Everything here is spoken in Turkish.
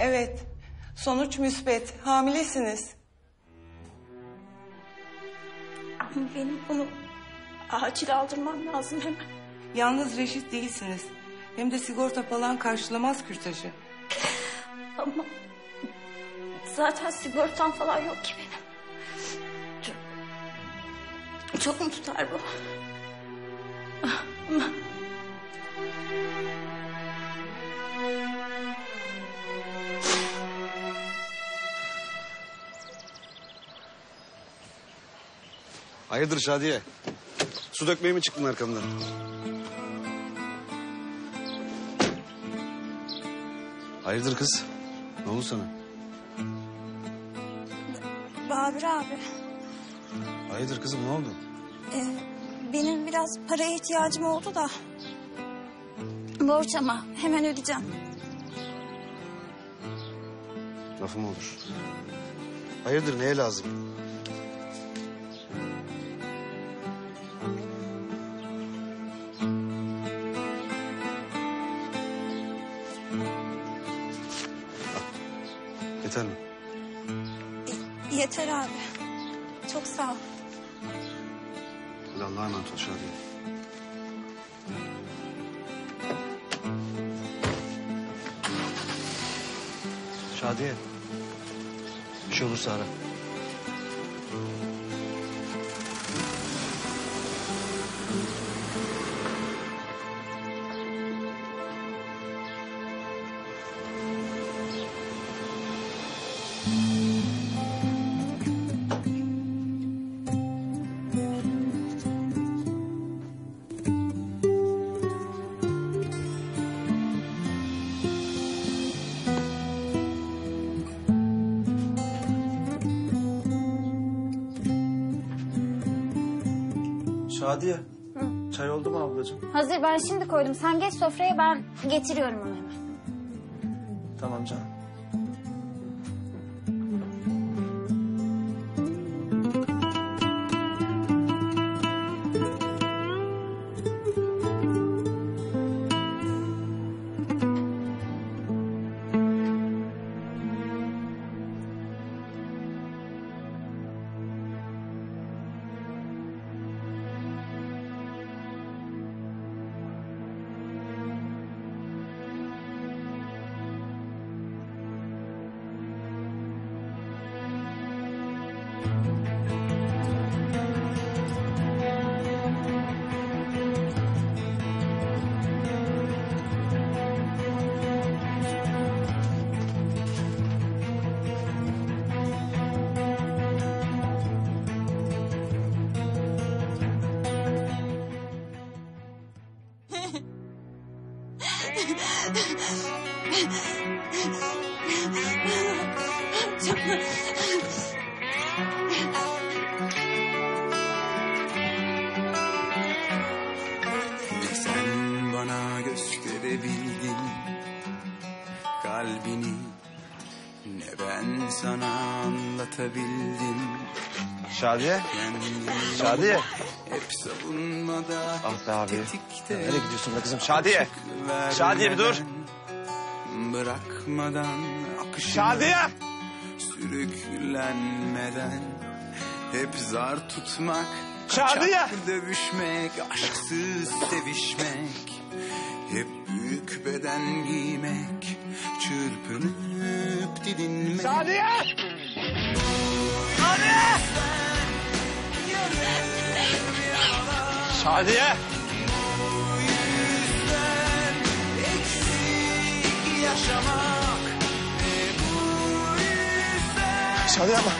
Evet. Sonuç müspet. Hamilesiniz. Benim bunu acil aldırmam lazım hemen. Yalnız reşit değilsiniz. Hem de sigorta falan karşılamaz kürtajı. Ama zaten sigortam falan yok ki benim. Çok, çok mu tutar bu? Ama Hayırdır Şadiye? Su dökmeye mi çıktın arkamdan? Hayırdır kız? Ne oldu sana? Babür abi, Hayırdır kızım ne oldu? e, benim biraz paraya ihtiyacım oldu da. Borç ama hemen ödeyeceğim. Lafım olur. Hayırdır neye lazım? Yeter mi? Yeter abi. Çok sağ ol. Hadi Allah'a emanet ol Şadiye. Şadiye. Bir şey olursa ara. Şadiye. Çay oldu mu ablacığım? Hazır ben şimdi koydum. Sen geç sofraya ben getiriyorum onu hemen. Tamam canım. Ne sen bana gösterebildin kalbini Ne ben sana anlatabildim Şadiye. Şadiye. Hep savunmada Ah be abi. Nereye gidiyorsun be kızım? Şadiye. Şadiye bir dur. Bırakmadan akışına Şadiye. Sürüklenmeden Hep zar tutmak Şadiye. dövüşmek Aşksız sevişmek Hep büyük beden giymek Çırpınıp didinmek Şadiye. Şadiye. yaşamak Şadiye yapma.